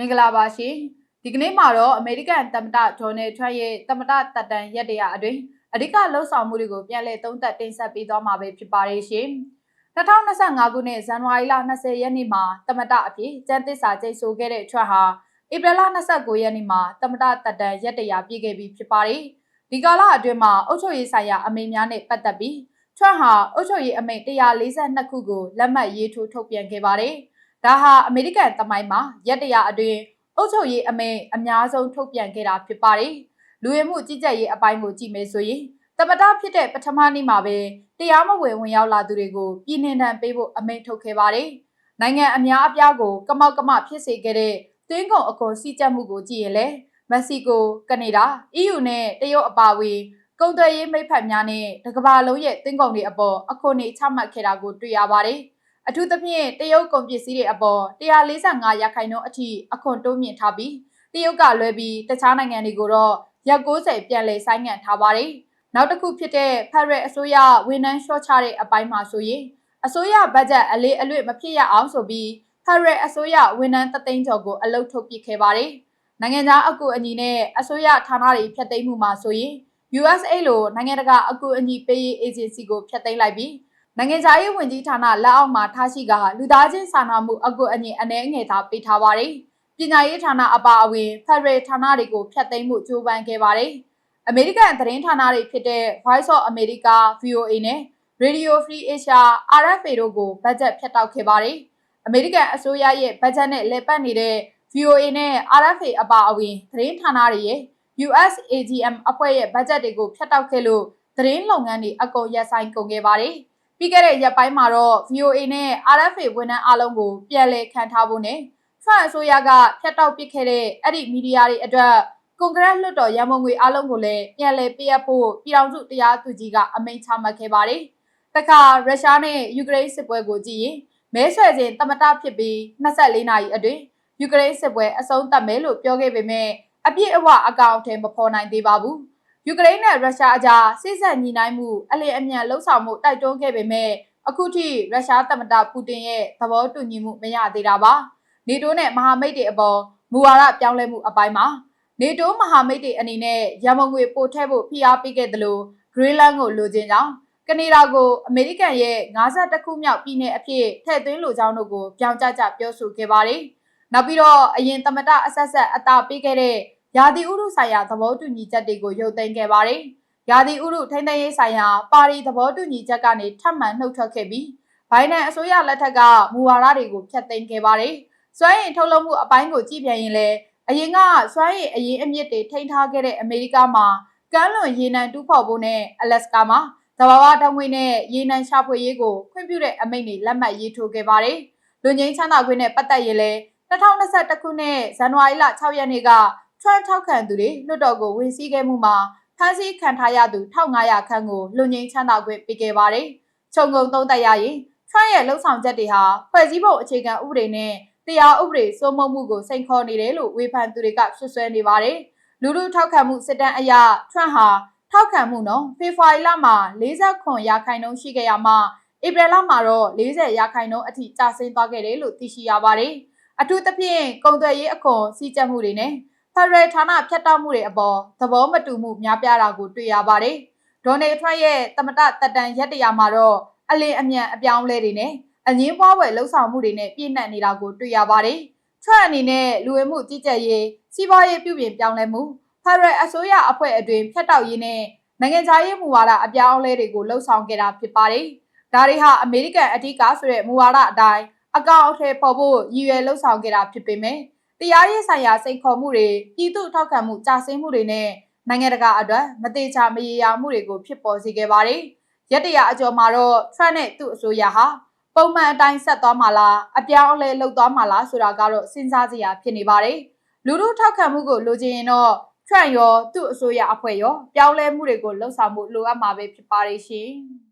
မင်္ဂလာပါရှင်ဒီကနေ့မှာတော့အမေရိကန်သမ္မတဒေါ်နယ်ထရန့်ရဲ့သမ္မတတပ်တန်ရက်တရအတွင်းအဓိကလှုပ်ဆောင်မှုတွေကိုပြန်လည်သုံးသပ်တင်ဆက်ပေးသွားမှာပဲဖြစ်ပါတယ်ရှင်2025ခုနှစ်ဇန်နဝါရီလ20ရက်နေ့မှာသမ္မတအဖြစ်ကျန်းသစ္စာကျိတ်ဆိုခဲ့တဲ့ထရန့်ဟာဧပြီလ29ရက်နေ့မှာသမ္မတတပ်တန်ရက်တရပြည့်ခဲ့ပြီးဖြစ်ပါတယ်ဒီကာလအတွင်းမှာအုပ်ချုပ်ရေးဆိုင်ရာအမိန့်များနဲ့ပတ်သက်ပြီးထရန့်ဟာအုပ်ချုပ်ရေးအမိန့်142ခုကိုလက်မှတ်ရေးထိုးထုတ်ပြန်ခဲ့ပါတယ်။ ဒါဟာအမေရိကန်တမိုင်းမှာရက်တရအတွင်းအုပ်ချုပ်ရေးအမိန့်အများဆုံးထုတ်ပြန်ခဲ့တာဖြစ်ပါတယ်။လူဝင်မှုကြီးကြပ်ရေးအပိုင်းကိုကြည့်မယ်ဆိုရင်တမတာဖြစ်တဲ့ပထမနေ့မှာပဲတရားမဝင်ဝင်ရောက်လာသူတွေကိုပြည်နှင်ဒဏ်ပေးဖို့အမိန့်ထုတ်ခဲ့ပါတယ်။နိုင်ငံအများအပြားကိုကမောက်ကမဖြစ်စေခဲ့တဲ့သွင်းကုန်အခွန်စည်းကြပ်မှုကိုကြည့်ရင်လေမက္ကဆီကို၊ကနေဒါ EU နဲ့တရုတ်အပါအဝင်ကုန်သွယ်ရေးမိတ်ဖက်များနဲ့တကမ္ဘာလုံးရဲ့သွင်းကုန်တွေအပေါ်အခွန်တွေချမှတ်ခဲ့တာကိုတွေ့ရပါတယ်။ အထူးသဖြင့်တရုတ်ကုန်ပစ္စည်းတွေအပေါ်145ရာခိုင်နှုန်းအထိအခွန်တိုးမြင့်ထားပြီးတရုတ်ကလွဲပြီးတခြားနိုင်ငံတွေကိုတော့ရက်60ပြန်လည်ဆိုင်းငံ့ထားပါတယ်။နောက်တစ်ခုဖြစ်တဲ့ဖက်ဒရယ်အစိုးရဝန်ထမ်းလျှော့ချတဲ့အပိုင်းမှာဆိုရင်အစိုးရဘတ်ဂျက်အလေးအလွတ်မဖြစ်ရအောင်ဆိုပြီးဖက်ဒရယ်အစိုးရဝန်ထမ်းတသိန်းကျော်ကိုအလုတ်ထုတ်ပစ်ခဲ့ပါတယ်။နိုင်ငံသားအကူအညီနဲ့အစိုးရဌာနတွေဖျက်သိမ်းမှုမှာဆိုရင် USA လိုနိုင်ငံတကာအကူအညီပေးရေး agency ကိုဖျက်သိမ်းလိုက်ပြီး နိုင်ငံခြားရေးဝန်ကြီးဌာနလက်အောက်မှာထားရှိကလူသားချင်းစာနာမှုအကူအညီအနည်းငယ်သာပေးထားပါတယ်။ပညာရေးဌာနအပါအဝင် Federal ဌာနတွေကိုဖျက်သိမ်းမှုကြိုးပမ်းခဲ့ပါတယ်။အမေရိကန်သတင်းဌာနတွေဖြစ်တဲ့ Voice of America, VOA နဲ့ Radio Free Asia, RFA တို့ကိုဘတ်ဂျက်ဖျက်တောက်ခဲ့ပါတယ်။အမေရိကန်အစိုးရရဲ့ဘတ်ဂျက်နဲ့လက်ပတ်နေတဲ့ VOA နဲ့ RFA အပါအဝင်သတင်းဌာနတွေရဲ့ USAGM အဖွဲ့ရဲ့ဘတ်ဂျက်တွေကိုဖျက်တောက်ခဲ့လို့သတင်းလုပ်ငန်းတွေအကုန်ရပ်ဆိုင်းကုန်ခဲ့ပါတယ်။ ပြီးခဲ့တဲ့ရက်ပိုင်းမှာတော့ VOA နဲ့ RFA ဝန်ထမ်းအလုံးကိုပြန်လည်ခံထားဖို့နဲ့ဖရန့်အစိုးရကဖျက်တောက်ပစ်ခဲ့တဲ့အဲ့ဒီမီဒီယာတွေအတွက်ကွန်ဂရက်လွှတ်တော်ရန်ပုံငွေအလုံးကိုလည်းပြန်လည်ပေးအပ်ဖို့ပြည်ထောင်စုတရားသူကြီးကအမိန့်ချမှတ်ခဲ့ပါတယ်။တခါရုရှားနဲ့ယူကရိန်းစစ်ပွဲကိုကြည့်ရင်မဲဆွယ်ခြင်းတမတဖြစ်ပြီး24နာရီအတွင်းယူကရိန်းစစ်ပွဲအဆုံးသတ်မယ်လို့ပြောခဲ့ပေမဲ့အပြည့်အဝအကောင့်အထည်မဖော်နိုင်သေးပါဘူး။ ယူကရိန်းနဲ့ရုရှားအကြားစိစက်ညီနိုင်မှုအလင်းအမြန်လှုပ်ဆောင်မှုတိုက်တွန်းခဲ့ပေမဲ့အခုထိရုရှားသမ္မတပူတင်ရဲ့သဘောတူညီမှုမရသေးတာပါ။နေတိုးနဲ့မဟာမိတ်တွေအပေါ်မူဝါဒပြောင်းလဲမှုအပိုင်းမှာနေတိုးမဟာမိတ်တွေအနေနဲ့ရမုံငွေပို့ထည့်ဖို့ဖိအားပေးခဲ့တယ်လို့ဂရီလန်ကိုလိုချင်ကြောင်းကနေဒါကိုအမေရိကန်ရဲ့52ခုမြောက်ပြည်နယ်အဖြစ်ထည့်သွင်းလိုကြောင်းတို့ကိုပြောင်းကြကြပြောဆိုခဲ့ပါတယ်။နောက်ပြီးတော့အရင်သမ္မတအဆက်ဆက်အသာပေးခဲ့တဲ့ ရာသီဥတုဆိုင်ရာသဘောတူညီချက်တွေကိုရုပ်သိမ်းခဲ့ပါတယ်။ရာသီဥတုထိန်းသိမ်းရေးဆိုင်ရာပါရီသဘောတူညီချက်ကနေထပ်မံနှုတ်ထွက်ခဲ့ပြီးဘိုင်ဒန်အစိုးရလက်ထက်ကမူဝါဒတွေကိုဖျက်သိမ်းခဲ့ပါတယ်။စွမ်းရည်ထုတ်လုပ်မှုအပိုင်းကိုကြည့်ပြန်ရင်လည်းအရင်ကစွမ်းရည်အရင်အမြင့်တွေထိန်းထားခဲ့တဲ့အမေရိကမှာကမ်းလွန်ရေနံတူးဖော်ဖို့နဲ့အလက်စကာမှာသဘာဝဓာတ်ငွေနဲ့ရေနံရှာဖွေရေးကိုခွင့်ပြုတဲ့အမိန့်တွေလက်မှတ်ရေးထိုးခဲ့ပါတယ်။လူငင်းချမ်းသာခွင့်နဲ့ပတ်သက်ရင်လည်း2021ခုနှစ်ဇန်နဝါရီလ6ရက်နေ့က ထရန့်ထောက်ခံသူတွေလွှတ်တော်ကိုဝင်စည်းခဲ့မှုမှာဖမ်းဆီးခံထားရသူ1500ခန့်ကိုလူငင်းချမ်းသာခွင့်ပေးခဲ့ပါတယ်။ခြုံငုံသုံးသပ်ရရင်ထရန့်ရဲ့လှုပ်ဆောင်ချက်တွေဟာဖွဲ့စည်းပုံအခြေခံဥပဒေနဲ့တရားဥပဒေစိုးမိုးမှုကိုစိန်ခေါ်နေတယ်လို့ဝေဖန်သူတွေကဆွဆွဲနေပါတယ်။လူလူထောက်ခံမှုစစ်တမ်းအရထရန့်ဟာထောက်ခံမှုနော်ဖေဖော်ဝါရီလမှာ49ရာခိုင်နှုန်းရှိခဲ့ရမှာဧပြီလမှာတော့40ရာခိုင်နှုန်းအထိကျဆင်းသွားခဲ့တယ်လို့သိရှိရပါတယ်။အထူးသဖြင့်ကုန်သွယ်ရေးအခွန်စီးကျက်မှုတွေနဲ့ ဖက်ဒရယ်ဌာနဖြတ်တောက်မှုတွေအပေါ်သဘောမတူမှုများပြားတာကိုတွေ့ရပါတယ်။ဒေါ်နယ်ထရန့်ရဲ့သမ္မတတက်တန်ရက်တရာမှာတော့အလင်းအမြန်အပြောင်းလဲတွေနဲ့အငင်းပွားဝယ်လှုပ်ဆောင်မှုတွေနဲ့ပြည့်နှက်နေတာကိုတွေ့ရပါတယ်။ထရန့်အနေနဲ့လူဝင်မှုကြီးကြပ်ရေးစီးပွားရေးပြုပြင်ပြောင်းလဲမှုဖက်ဒရယ်အစိုးရအဖွဲ့အတွင်းဖြတ်တောက်ရေးနဲ့နိုင်ငံခြားရေးမူဝါဒအပြောင်းအလဲတွေကိုလှုပ်ဆောင်ခဲ့တာဖြစ်ပါတယ်။ဒါတွေဟာအမေရိကန်အထူးကဆိုတဲ့မူဝါဒအတိုင်းအကောင့်အထည်ပေါ်ဖို့ရည်ရွယ်လှုပ်ဆောင်ခဲ့တာဖြစ်ပေမဲ့ တရားရေးဆိုင်ရာစိန်ခေါ်မှုတွေပြည်သူထောက်ခံမှုကြာဆင်းမှုတွေနဲ့နိုင်ငံတကာအတွက်မတိကျမရေရာမှုတွေကိုဖြစ်ပေါ်စေခဲ့ပါတယ်။ရက်တရာအကျော်မှာတော့ Trump နဲ့သူ့အစိုးရဟာပုံမှန်အတိုင်းဆက်သွားမှာလားအပြောင်းအလဲလုပ်သွားမှာလားဆိုတာကတော့စဉ်းစားစရာဖြစ်နေပါတယ်။လူလူထောက်ခံမှုကိုလိုချင်ရင်တော့ Trump ရောသူ့အစိုးရအဖွဲ့ရောပြောင်းလဲမှုတွေကိုလှုံ့ဆော်မှုလိုအပ်မှာပဲဖြစ်ပါတယ်ရှင်။